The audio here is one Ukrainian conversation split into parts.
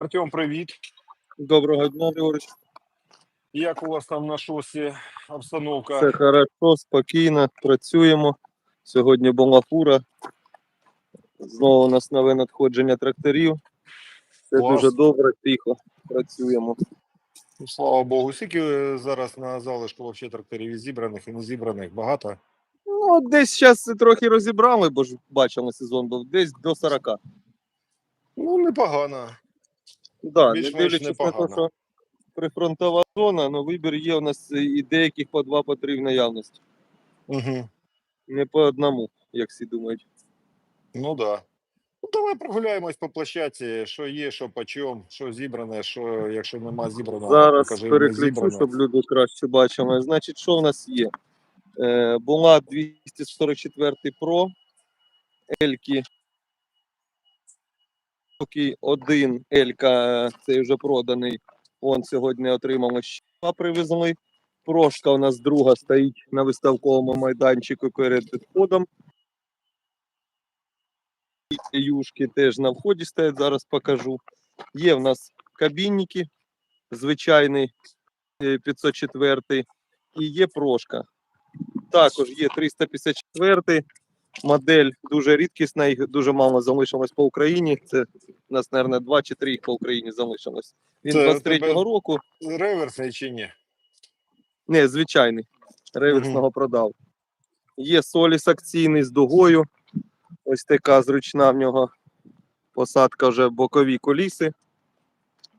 Артем, привіт. Доброго дня, Григорич. Як у вас там на шосі обстановка? Все хорошо, спокійно, працюємо. Сьогодні була фура. Знову у нас нове надходження тракторів. Все Клас. дуже добре, тихо. Працюємо. Ну, Слава Богу. Скільки зараз на залишку вообще тракторів і зібраних і не зібраних? Багато? Ну, десь зараз трохи розібрали, бо ж бачили, сезон був десь до 40. Ну, непогано. Да, не Більш-менш дивлячись на те, непогано. що прифронтова зона, але вибір є у нас і деяких по два, по три в наявності. Угу. Не по одному, як всі думають. Ну да. Ну, давай прогуляємось по площадці, що є, що по чому, що зібране, що якщо нема зібраного, Зараз покажи переключу, щоб люди краще бачили. Значить, що в нас є? Е, була 244 Pro, Ельки. Поки один Елька, е, цей вже проданий. Он сьогодні отримали ще два привезли. Прошка у нас друга стоїть на виставковому майданчику перед входом. Юшки теж на вході стоять, зараз покажу. Є в нас кабінники, звичайний е, 504 і є прошка. Також є 354 модель, дуже рідкісна, їх дуже мало залишилось по Україні. Це у нас, мабуть, 2 чи 3 їх по Україні залишилось. Він Це 23-го року, Реверсний чи ні? не, звичайний, реверсного продав. Є соліс акційний з дугою. Ось така зручна в нього посадка вже бокові коліси.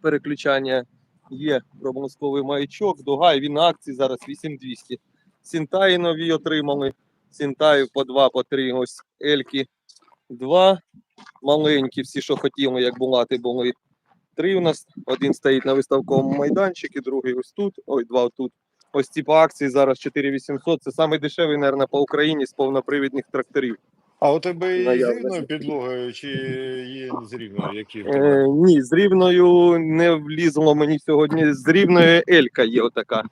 Переключання є промисловий маячок, дуга, і він на акції зараз 8200. Сінтаї нові отримали. Сінтаї по 2, по 3, ось Ельки 2. Маленькі, всі, що хотіли, як булати, були. Три у нас. Один стоїть на виставковому майданчику, другий ось тут. Ой, два тут. Ось ці по акції зараз 4800. Це самий дешевий, мабуть, по Україні з повнопривідних тракторів. А у тебе і з рівною підлогою, чи є з рівною? Які? Е, ні, з рівною не влізло мені сьогодні. З рівною Елька є отака.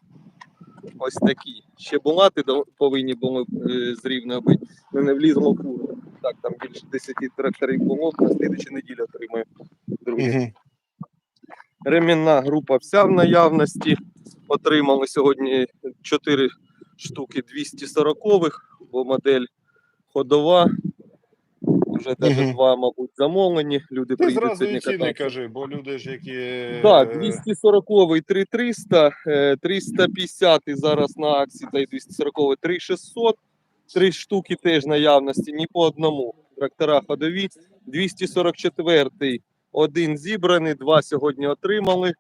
Ось такі. Ще булати повинні були е, з рівною бути. але не влізло в фуру. Так, там більше 10 тракторів було, на слідчій неділі отримаю. Друге. Мгм. Ремінна група вся в наявності. Отримали сьогодні 4 штуки 240-х, бо модель ходова. Вже теж Мгм. два, мабуть, замовлені. Люди Ти приїдуть зразу і ціни кажи, бо люди ж які. Так, е, 240 3300, е, 350 зараз на акції, та й 240-й 3600. Три штуки теж наявності, ні по одному. Трактора ходові. 244-й один зібраний, два сьогодні отримали.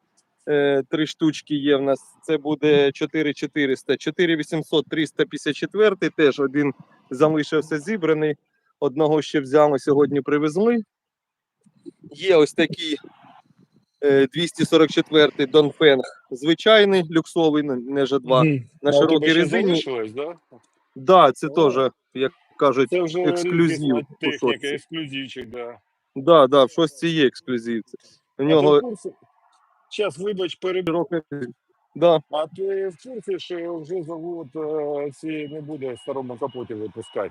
Е, Три штучки є в нас. Це буде 4400, 4800, 354 теж один залишився зібраний. Одного ще взяли, сьогодні привезли. Є ось такі е, 244 Донфенг звичайний, люксовий, не- не Ж2. мгм. На широкій резині. залишилось, да? Да, це О. теж, як кажуть, Це вже ексклюзив техніка, ексклюзивчик, да. да, да, в шостці є ексклюзив. У нього Зараз, вибач, перебіг. Да. А ти в курсі, що вже завод е, ці не буде в старому капоті випускати?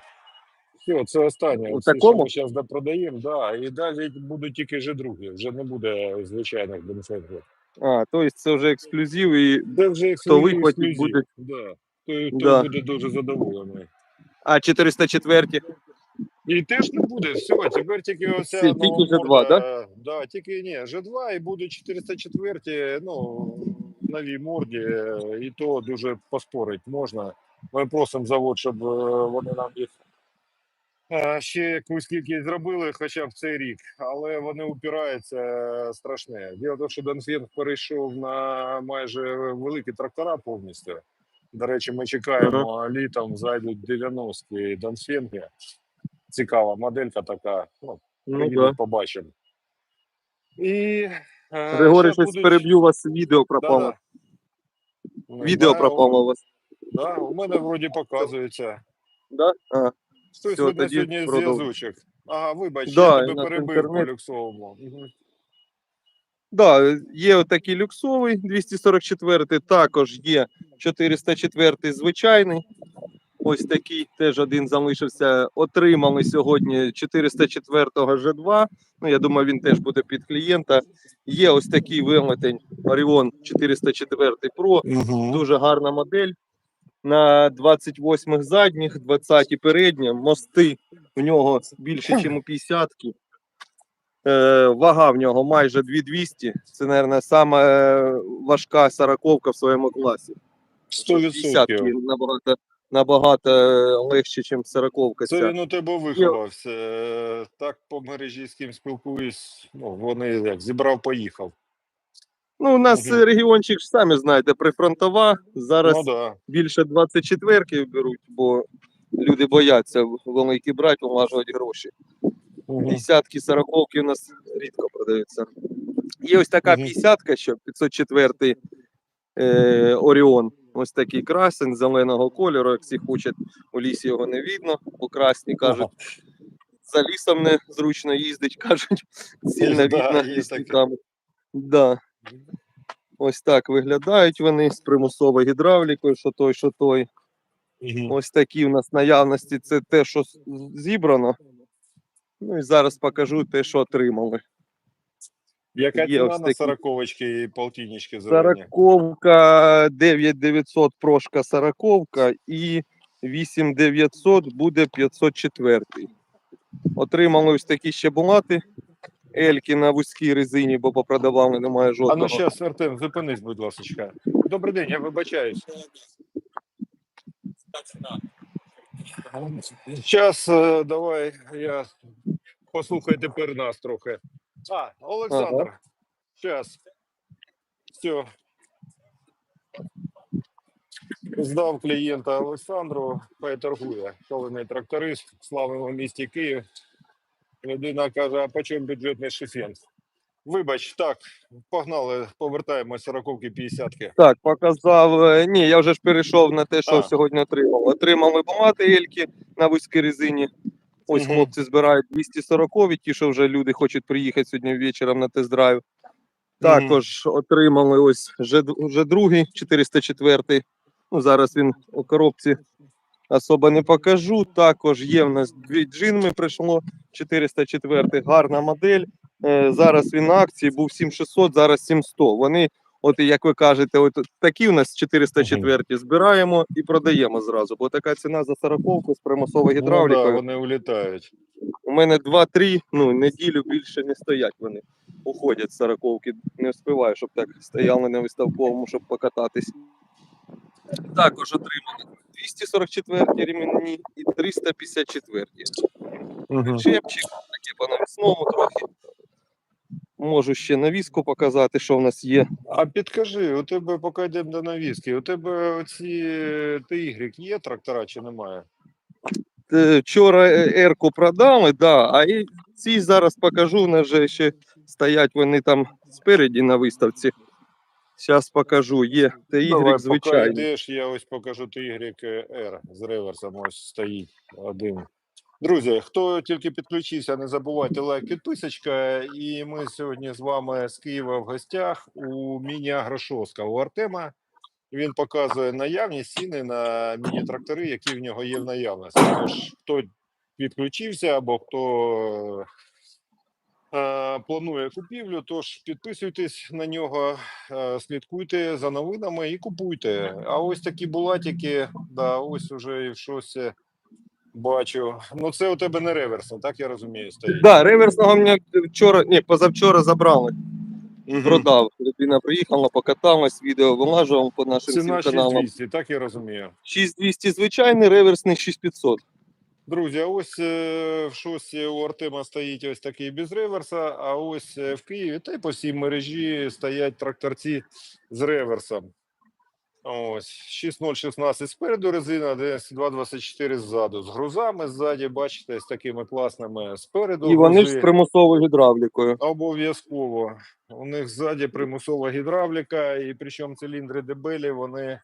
Все, це останнє. У такому? що ми зараз продаємо, да, і далі будуть тільки вже другі, вже не буде звичайних бенефітів. А, тобто це вже ексклюзив і. Це вже Хто ексклюзив, вихватить, ексклюзив. буде- Да. Той, хто Да. буде дуже задоволений. А 404 І теж не буде. Все, тепер тільки оця Всі, тільки нова G2, морда, да, тільки ні, G2 і буде 404, ну, новій морді, е, і то дуже поспорить можна. Ми просимо завод, щоб е, вони нам їх ще якусь кількість зробили, хоча б цей рік, але вони упираються е, страшне. Діло в тому, що Донфенг перейшов на майже великі трактора повністю. До речі, ми чекаємо, літом зайдуть 90-ті Донфенги. Цікава моделька така. Ну, Ну, да. побачимо. І е, Григорій, щось будуть- переб'ю вас, відео пропало. Да-да. Ну, Відео да, пропало у вас. Да, у мене вроді показується. Да? А, Хтось видно тоді сьогодні продовжуй. зв'язочок. Ага, вибач, Да, я і тебе наш перебив інтернет. по люксовому. Мгм. да, є отакий люксовий 244, також є 404 звичайний. Ось такий теж один залишився. Отримали сьогодні 404 G2. Ну, я думаю, він теж буде під клієнта. Є ось такий велетень Orion 404 Pro. Дуже гарна модель. На 28 задніх, 20 передні, мости в нього більше, ніж у 50 Е, вага в нього майже 2200. Це, мабуть, сама е, важка сороковка в своєму класі. 50 100%. набагато, набагато легше, ніж сороковка. Це він у тебе виховався. Е, Так по мережі з ким спілкуюсь, ну, вони як зібрав, поїхав. Ну, у нас е, регіончик, самі знаєте, прифронтова. Зараз Ну да. більше 24 беруть, бо люди бояться великі брати, влажувати гроші. Десятки, сороковки у нас рідко продаються. Є ось така Мгм. 50-ка, що 504 е, Оріон. Ось такий красень зеленого кольору. Як всі хочуть, у лісі його не видно, бо красні кажуть, за лісом не зручно їздить, кажуть, сильно Да, видно. Да. Ось так виглядають вони з примусовою гідравлікою, що той, що той. Мгм. Ось такі в нас наявності. Це те, що зібрано. Ну і зараз покажу те, що отримали. Яка є ціна ось на такі. сороковочки і полтиннички зелені? Сороковка 9900 прошка сороковка і 8900 буде 504. Отримали ось такі ще булати. Ельки на вузькій резині, бо попродавали немає жодного. А ну зараз, Артем, зупинись, будь ласка. Добрий день, я вибачаюсь. Зараз давай я послухай тепер нас трохи. А, Олександр. Зараз. Все. Здав клієнта Олександру, хай торгує. Шалений тракторист, славимо місті Київ. Людина каже, а по чому бюджетний шифен? Вибач, так, погнали, повертаємося роковки 50-ки. Так, показав. е, Ні, я вже ж перейшов на те, що А. сьогодні отримав. Отримали багато ельки на вузькій резині. Ось Мгм. хлопці збирають 240 ті, що вже люди хочуть приїхати сьогодні вечором на тест-драйв. Також отримали ось вже, вже другий 404. Ну, зараз він у коробці особо не покажу. Також є в нас дві джинми прийшло 404, гарна модель. Е, зараз він на акції був 7600, зараз 7100. Вони, от як ви кажете, от такі у нас 404 збираємо і продаємо зразу, бо така ціна за 40 з примусовою Ну, да, вони улітають. У мене 2-3, ну, неділю більше не стоять вони. Уходять з сороковки. Не встигаю, щоб так стояли на виставковому, щоб покататись. Також отримали 244 ремінні і 354. Чепчик, таке по навісному трохи. Можу ще навіску показати, що в нас є. А підкажи, у тебе поки йдемо до навіски, у тебе оці TY є трактора чи немає? Е, Вчора е, Ерку продали, да, а і ці зараз покажу, у нас же ще стоять вони там спереді на виставці. Зараз покажу, є Давай, TY поки звичайний. йдеш, я ось покажу TYR з реверсом, ось стоїть один. Друзі, хто тільки підключився, не забувайте лайк, підписочка. І ми сьогодні з вами з Києва в гостях у міні-агрошоска у Артема. Він показує наявність ціни на міні-трактори, які в нього є в наявності. Тож, хто підключився або хто е, планує купівлю, тож підписуйтесь на нього, е, слідкуйте за новинами і купуйте. А ось такі булатики, да, ось уже і щось е, бачу. Ну, це у тебе не реверсно, так я розумію, стоїть. Да, реверсного мене вчора, ні, позавчора забрали, Мгм. продав. Людина приїхала, покаталась, відео вилажував по нашим Ціна всім каналам. 6200, так я розумію. 6200 звичайний, реверсний 6500. Друзі, а ось е, в шості у Артема стоїть ось такий без реверса, а ось е, в Києві та й по всій мережі стоять тракторці з реверсом. Ось 6016 спереду резина, десь 224 ззаду. З грузами ззаді, бачите, з такими класними спереду. І вони ж з примусовою гідравлікою. Обов'язково. У них ззаді примусова гідравліка, і причому циліндри дебелі, вони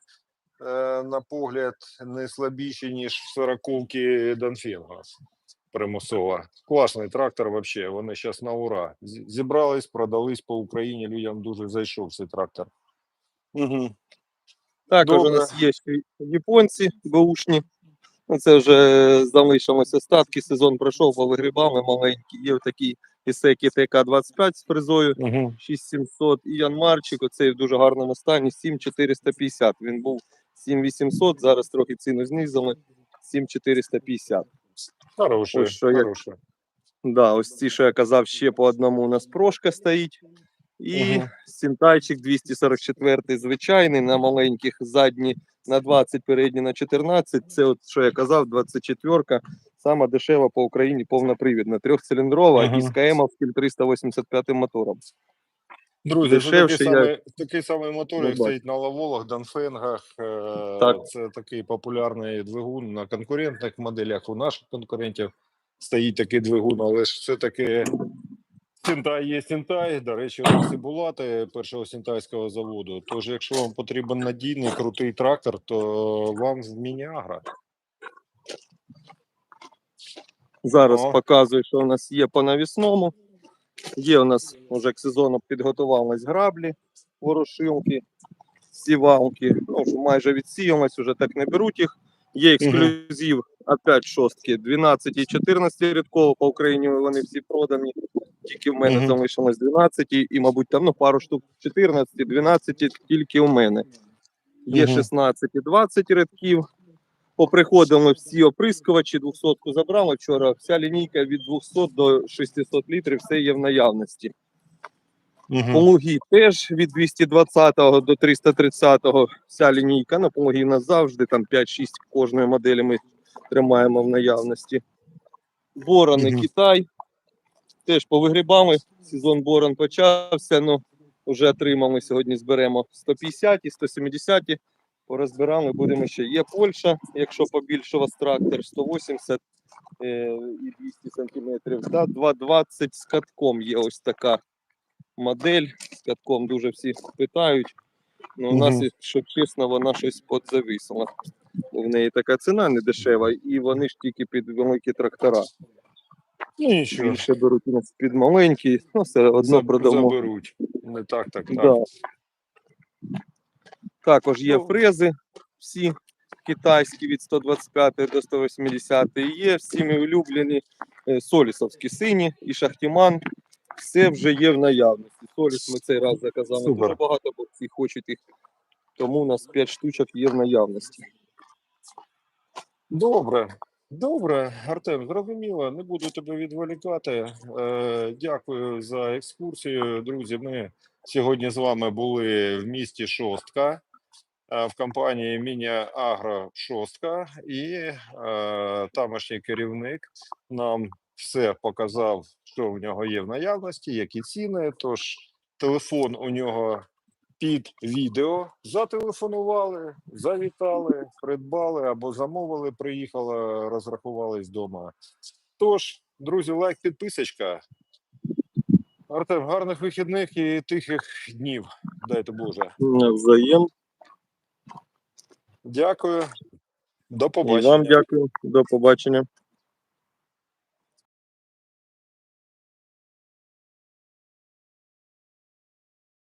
на погляд не слабіші, ніж в сороковки Донфінгас. Примусова. Класний трактор взагалі. Вони зараз на ура. Зібрались, продались по Україні. Людям дуже зайшов цей трактор. Угу. Також у нас є ще японці беушні. Ну, це вже залишилось остатки. Сезон пройшов, по вигрібами маленькі. Є такий Ісекі ТК-25 з фрезою. Угу. 6700 і Ян Марчик, оцей в дуже гарному стані, 7450. Він був 7800, зараз трохи ціну знизили, 7450. Хороший, Ось що я- хороший. Да, ось ці, що я казав, ще по одному у нас прошка стоїть. І Мгм. Сінтайчик 244 звичайний на маленьких задні на 20, передні на 14. Це от що я казав, 24-ка. сама дешева по Україні повнопривідна, трьохциліндрова Ага. і з КМовським 385 мотором. Друзі, це Дешевше такий, я самий, такий самий мотор, як стоїть на лаволах, Данфенгах. Е, Так. Це такий популярний двигун на конкурентних моделях. У наших конкурентів стоїть такий двигун, але ж все-таки Сінтай є Сінтай. До речі, у нас і булати першого сінтайського заводу. Тож, якщо вам потрібен надійний крутий трактор, то вам в Мініагра. Зараз О. показую, що у нас є по навісному. Є у нас вже к сезону підготувались граблі, ворошилки, сівалки. Ну, майже відсіялось, вже так не беруть їх. Є ексклюзив, опять шостки, 12 і 14 рядково по Україні вони всі продані. Тільки в мене Мгм. залишилось 12 і, мабуть, там ну, пару штук 14, 12 тільки у мене. Є Мгм. 16 і 20 рядків. Поприходили всі оприскувачі, 200 забрали вчора. Вся лінійка від 200 до 600 літрів, все є в наявності. Полуги теж від 220 до 330 вся лінійка. На пологі нас завжди там 5-6 кожної моделі ми тримаємо в наявності. Борони Мгм. Китай. Теж повигрібами. Сезон борон почався. Ну, вже отримали сьогодні. Зберемо 150 і 170. Порозбирали, будемо ще. Є Польща, якщо побільше у вас трактор 180 е, і 200 сантиметрів. Да, 220 з катком є ось така модель. З катком дуже всі питають. Ну, у нас, якщо чесно, вона щось подзависла. В неї така ціна не дешева, і вони ж тільки під великі трактора. Ну, нічого. Більше беруть нас під маленькі, ну все одно Заб- продамо. Заберуть. Не так, так, так. Да. Також є фрези всі китайські від 125 до 180 і є всіми улюблені е, солісовські сині і шахтіман. Все вже є в наявності. Соліс ми цей раз заказали Супер. дуже багато, бо всі хочуть їх. Тому у нас 5 штучок є в наявності. Добре, добре, Артем, зрозуміло, не буду тебе відволікати. Е, дякую за екскурсію. Друзі, ми сьогодні з вами були в місті Шостка в компанії Міні Агро Шостка, і е, тамошній керівник нам все показав, що в нього є в наявності, які ціни. Тож телефон у нього під відео зателефонували, завітали, придбали або замовили, приїхали, розрахувались вдома. Тож, друзі, лайк, підписочка. Артем, гарних вихідних і тихих днів. Дайте Боже. Взаєм. Дякую. До І побачення. вам дякую. До побачення.